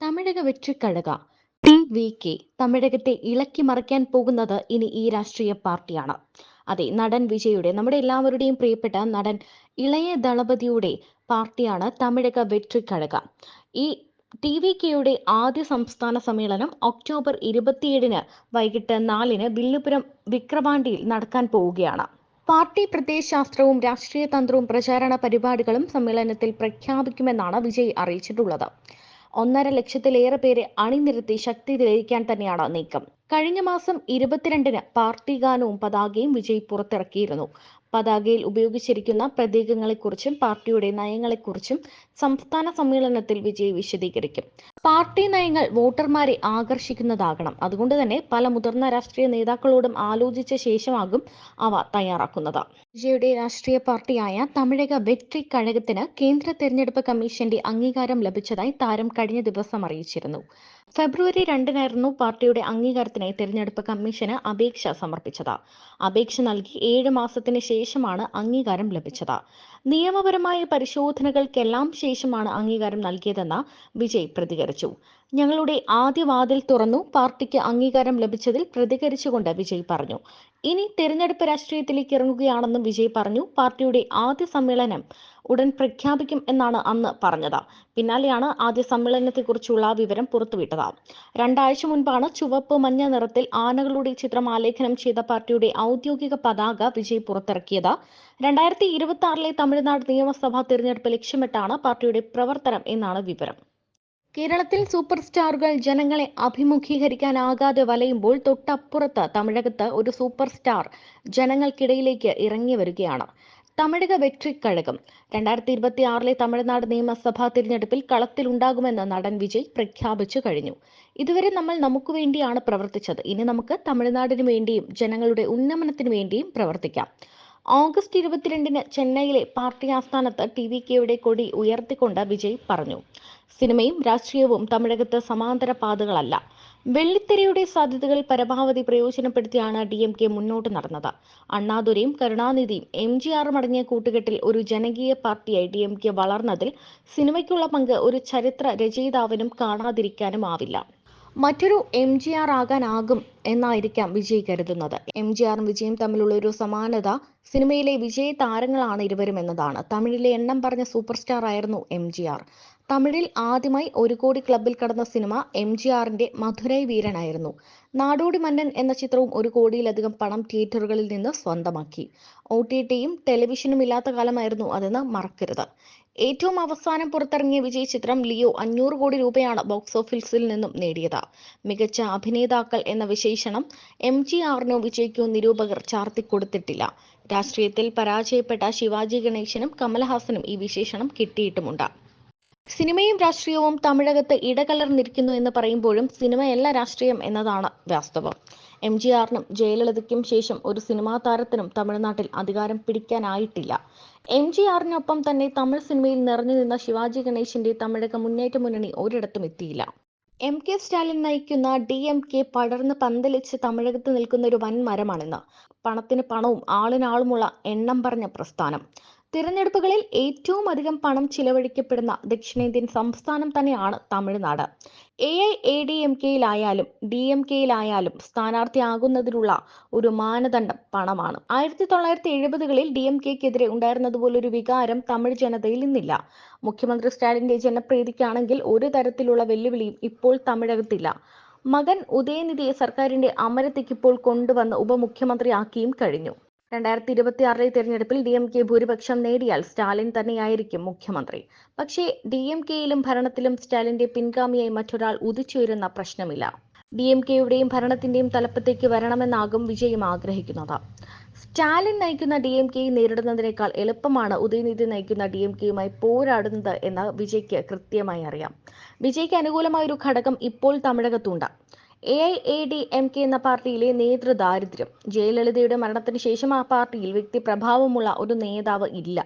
Tamilaga Vettri Kazhagam T V K തമിഴകത്തെ ഇളക്കി മറിക്കാൻ പോകുന്നത് ഇനി ഈ രാഷ്ട്രീയ പാർട്ടിയാണ്. അതെ നടൻ വിജയുടെ നമ്മുടെ എല്ലാവരുടെയും പ്രിയപ്പെട്ട നടൻ ഇളയ ദളപതിയുടെ പാർട്ടിയാണ് തമിഴക വെற்றி ഈ ടി വി കെയുടെ ആദ്യ സംസ്ഥാന സമ്മേളനം ഒക്ടോബർ ഇരുപത്തിയേഴിന് വൈകിട്ട് നാലിന് വില്ലുപുരം വിക്രവാണ്ടിയിൽ നടക്കാൻ പോവുകയാണ്. പാർട്ടി പ്രത്യയശാസ്ത്രവും രാഷ്ട്രീയ തന്ത്രവും പ്രചാരണ പരിപാടികളും സമ്മേളനത്തിൽ പ്രഖ്യാപിക്കുമെന്നാണ് വിജയ് അറിയിച്ചിട്ടുള്ളത്. ഒന്നര ലക്ഷത്തിലേറെ പേരെ അണിനിരത്തി ശക്തി തെളിയിക്കാൻ തന്നെയാണ് നീക്കം. കഴിഞ്ഞ മാസം ഇരുപത്തിരണ്ടിന് പാർട്ടി ഗാനവും പതാകയും വിജയ് പുറത്തിറക്കിയിരുന്നു. പതാകയിൽ ഉപയോഗിച്ചിരിക്കുന്ന പ്രതീകങ്ങളെക്കുറിച്ചും പാർട്ടിയുടെ നയങ്ങളെക്കുറിച്ചും സംസ്ഥാന സമ്മേളനത്തിൽ വിജയ് വിശദീകരിക്കും. പാർട്ടി നയങ്ങൾ വോട്ടർമാരെ ആകർഷിക്കുന്നതാകണം. അതുകൊണ്ട് തന്നെ പല മുതിർന്ന രാഷ്ട്രീയ നേതാക്കളോടും ആലോചിച്ച ശേഷമാകും അവ തയ്യാറാക്കുന്നത്. വിജയുടെ രാഷ്ട്രീയ പാർട്ടിയായ തമിഴക വെട്രി കഴകത്തിന് കേന്ദ്ര തെരഞ്ഞെടുപ്പ് കമ്മീഷന്റെ അംഗീകാരം ലഭിച്ചതായി താരം കഴിഞ്ഞ ദിവസം അറിയിച്ചിരുന്നു. ഫെബ്രുവരി രണ്ടിനായിരുന്നു പാർട്ടിയുടെ അംഗീകാരത്തിനായി തെരഞ്ഞെടുപ്പ് കമ്മീഷന് അപേക്ഷ സമർപ്പിച്ചത്. അപേക്ഷ നൽകി ഏഴ് മാസത്തിന് ശേഷമാണ് അംഗീകാരം ലഭിച്ചത്. നിയമപരമായ പരിശോധനകൾക്കെല്ലാം ശേഷമാണ് അംഗീകാരം നൽകിയതെന്ന് വിജയ് പ്രതികരിച്ചു. ഞങ്ങളുടെ ആദ്യ വാതിൽ തുറന്നു പാർട്ടിക്ക് അംഗീകാരം ലഭിച്ചതിൽ പ്രതികരിച്ചുകൊണ്ട് വിജയ് പറഞ്ഞു. ഇനി തെരഞ്ഞെടുപ്പ് രാഷ്ട്രീയത്തിലേക്ക് ഇറങ്ങുകയാണെന്നും വിജയ് പറഞ്ഞു. പാർട്ടിയുടെ ആദ്യ സമ്മേളനം ഉടൻ പ്രഖ്യാപിക്കും എന്നാണ് അന്ന് പറഞ്ഞത്. പിന്നാലെയാണ് ആദ്യ സമ്മേളനത്തെക്കുറിച്ചുള്ള വിവരം പുറത്തുവിട്ടത്. രണ്ടാഴ്ച മുൻപാണ് ചുവപ്പ് മഞ്ഞ നിറത്തിൽ ആനകളുടെ ചിത്രം ആലേഖനം ചെയ്ത പാർട്ടിയുടെ ഔദ്യോഗിക പതാക വിജയ് പുറത്തിറക്കിയത്. രണ്ടായിരത്തി ഇരുപത്തി ആറിലെ തമിഴ്നാട് നിയമസഭാ തിരഞ്ഞെടുപ്പ് ലക്ഷ്യമിട്ടാണ് പാർട്ടിയുടെ പ്രവർത്തനം എന്നാണ് വിവരം. കേരളത്തിൽ സൂപ്പർ സ്റ്റാറുകൾ ജനങ്ങളെ അഭിമുഖീകരിക്കാനാകാതെ വലയുമ്പോൾ തൊട്ടപ്പുറത്ത് തമിഴകത്ത് ഒരു സൂപ്പർ സ്റ്റാർ ജനങ്ങൾക്കിടയിലേക്ക് ഇറങ്ങി വരികയാണ്. തമിഴക വെട്രിക്കഴകം രണ്ടായിരത്തി ഇരുപത്തി ആറിലെ തമിഴ്നാട് നിയമസഭാ തിരഞ്ഞെടുപ്പിൽ കളത്തിലുണ്ടാകുമെന്ന് നടൻ വിജയ് പ്രഖ്യാപിച്ചു കഴിഞ്ഞു. ഇതുവരെ നമ്മൾ നമുക്ക് വേണ്ടിയാണ് പ്രവർത്തിച്ചത്. ഇനി നമുക്ക് തമിഴ്നാടിനു വേണ്ടിയും ജനങ്ങളുടെ ഉന്നമനത്തിനു വേണ്ടിയും പ്രവർത്തിക്കാം. ഓഗസ്റ്റ് ഇരുപത്തിരണ്ടിന് ചെന്നൈയിലെ പാർട്ടി ആസ്ഥാനത്ത് ടി വി കെയുടെ കൊടി ഉയർത്തിക്കൊണ്ട് വിജയ് പറഞ്ഞു. സിനിമയും രാഷ്ട്രീയവും തമിഴകത്ത് സമാന്തര പാതകളല്ല. വെള്ളിത്തിരയുടെ സാധ്യതകൾ പരമാവധി പ്രയോജനപ്പെടുത്തിയാണ് ഡി എം കെ മുന്നോട്ട് നടന്നത്. അണ്ണാദുരയും കരുണാനിധിയും എം ജി ആറും അടങ്ങിയ കൂട്ടുകെട്ടിൽ ഒരു ജനകീയ പാർട്ടിയായി ഡി എം കെ വളർന്നതിൽ സിനിമയ്ക്കുള്ള പങ്ക് ഒരു ചരിത്ര രചയിതാവിനും കാണാതിരിക്കാനും ആവില്ല മറ്റൊരു എം ജി ആർ ആകാനാകും എന്നായിരിക്കാം വിജയ് കരുതുന്നത്. എം ജി ആറും വിജയും തമ്മിലുള്ള ഒരു സമാനത സിനിമയിലെ വിജയ താരങ്ങളാണ് ഇരുവരും എന്നതാണ്. തമിഴിലെ എണ്ണം പറഞ്ഞ സൂപ്പർ സ്റ്റാർ ആയിരുന്നു എം ജി ആർ തമിഴിൽ ആദ്യമായി ഒരു കോടി ക്ലബിൽ കടന്ന സിനിമ എം ജി ആറിന്റെ മധുരൈ വീരനായിരുന്നു. നാടോടി മന്നൻ എന്ന ചിത്രവും ഒരു കോടിയിലധികം പണം തിയേറ്ററുകളിൽ നിന്ന് സ്വന്തമാക്കി. ഒ ടി ടിയും ടെലിവിഷനും ഇല്ലാത്ത കാലമായിരുന്നു അതെന്ന് മറക്കരുത്. ഏറ്റവും അവസാനം പുറത്തിറങ്ങിയ വിജയ് ചിത്രം ലിയോ അഞ്ഞൂറ് കോടി രൂപയാണ് ബോക്സ് ഓഫീസിൽ നിന്നും നേടിയത്. മികച്ച അഭിനേതാക്കൾ എന്ന വിശേഷണം എം ജി ആറിനോ വിജയ്ക്കോ നിരൂപകർ ചാർത്തിക്കൊടുത്തിട്ടില്ല. രാഷ്ട്രീയത്തിൽ പരാജയപ്പെട്ട ശിവാജി ഗണേശനും കമൽഹാസനും ഈ വിശേഷണം കിട്ടിയിട്ടുമുണ്ട്. സിനിമയും രാഷ്ട്രീയവും തമിഴകത്ത് ഇടകലർന്നിരിക്കുന്നു എന്ന് പറയുമ്പോഴും സിനിമയല്ല രാഷ്ട്രീയം എന്നതാണ് വാസ്തവം. എം ജി ആറിനും ജയലളിതയ്ക്കും ശേഷം ഒരു സിനിമാ താരത്തിനും തമിഴ്നാട്ടിൽ അധികാരം പിടിക്കാനായിട്ടില്ല. എം ജി ആറിനൊപ്പം തന്നെ തമിഴ് സിനിമയിൽ നിറഞ്ഞു നിന്ന ശിവാജി ഗണേശിന്റെ തമിഴക മുന്നേറ്റ മുന്നണി ഒരിടത്തും എത്തിയില്ല. എം കെ സ്റ്റാലിൻ നയിക്കുന്ന ഡി എം കെ പടർന്ന് പന്തലിച്ച് തമിഴകത്ത് നിൽക്കുന്ന ഒരു വൻ മരമാണിന്ന് പണത്തിന് പണവും ആളിനാളുമുള്ള എണ്ണം പറഞ്ഞ പ്രസ്ഥാനം. തിരഞ്ഞെടുപ്പുകളിൽ ഏറ്റവും അധികം പണം ചിലവഴിക്കപ്പെടുന്ന ദക്ഷിണേന്ത്യൻ സംസ്ഥാനം തന്നെയാണ് Tamil Nadu. A I A D M കെയിലായാലും D M കെയിലായാലും സ്ഥാനാർത്ഥിയാകുന്നതിനുള്ള ഒരു മാനദണ്ഡം പണമാണ്. ആയിരത്തി തൊള്ളായിരത്തി എഴുപതുകളിൽ ഡി എം കെക്കെതിരെ ഉണ്ടായിരുന്നതുപോലൊരു വികാരം തമിഴ് ജനതയിൽ ഇന്നില്ല മുഖ്യമന്ത്രി സ്റ്റാലിന്റെ ജനപ്രീതിക്കാണെങ്കിൽ ഒരു തരത്തിലുള്ള വെല്ലുവിളിയും ഇപ്പോൾ തമിഴകത്തില്ല. മകൻ ഉദയനിധിയെ സർക്കാരിന്റെ അമരത്തേക്ക് ഇപ്പോൾ കൊണ്ടുവന്ന് ഉപമുഖ്യമന്ത്രിയാക്കിയും കഴിഞ്ഞു. രണ്ടായിരത്തി ഇരുപത്തി ആറിലെ തിരഞ്ഞെടുപ്പിൽ ഡി എം കെ ഭൂരിപക്ഷം നേടിയാൽ സ്റ്റാലിൻ തന്നെയായിരിക്കും മുഖ്യമന്ത്രി. പക്ഷേ ഡി എം കെയിലും ഭരണത്തിലും സ്റ്റാലിന്റെ പിൻഗാമിയായി മറ്റൊരാൾ ഉദിച്ചുയരുന്ന പ്രശ്നമില്ല. ഡി എം കെയുടെയും ഭരണത്തിന്റെയും തലപ്പത്തേക്ക് വരണമെന്നാകും വിജയം ആഗ്രഹിക്കുന്നത്. സ്റ്റാലിൻ നയിക്കുന്ന ഡി എം കെയെ നേരിടുന്നതിനേക്കാൾ എളുപ്പമാണ് ഉദയനിധി നയിക്കുന്ന ഡി എം കെയുമായി പോരാടുന്നത് എന്ന് വിജയ്ക്ക് കൃത്യമായി അറിയാം. വിജയ്ക്ക് അനുകൂലമായ ഒരു ഘടകം ഇപ്പോൾ തമിഴകത്തുണ്ട്. A I A D M K എന്ന പാർട്ടിയിലെ നേതൃദാരിദ്ര്യം. ജയലളിതയുടെ മരണത്തിന് ശേഷം ആ പാർട്ടിയിൽ വ്യക്തി പ്രഭാവമുള്ള ഒരു നേതാവ് ഇല്ല.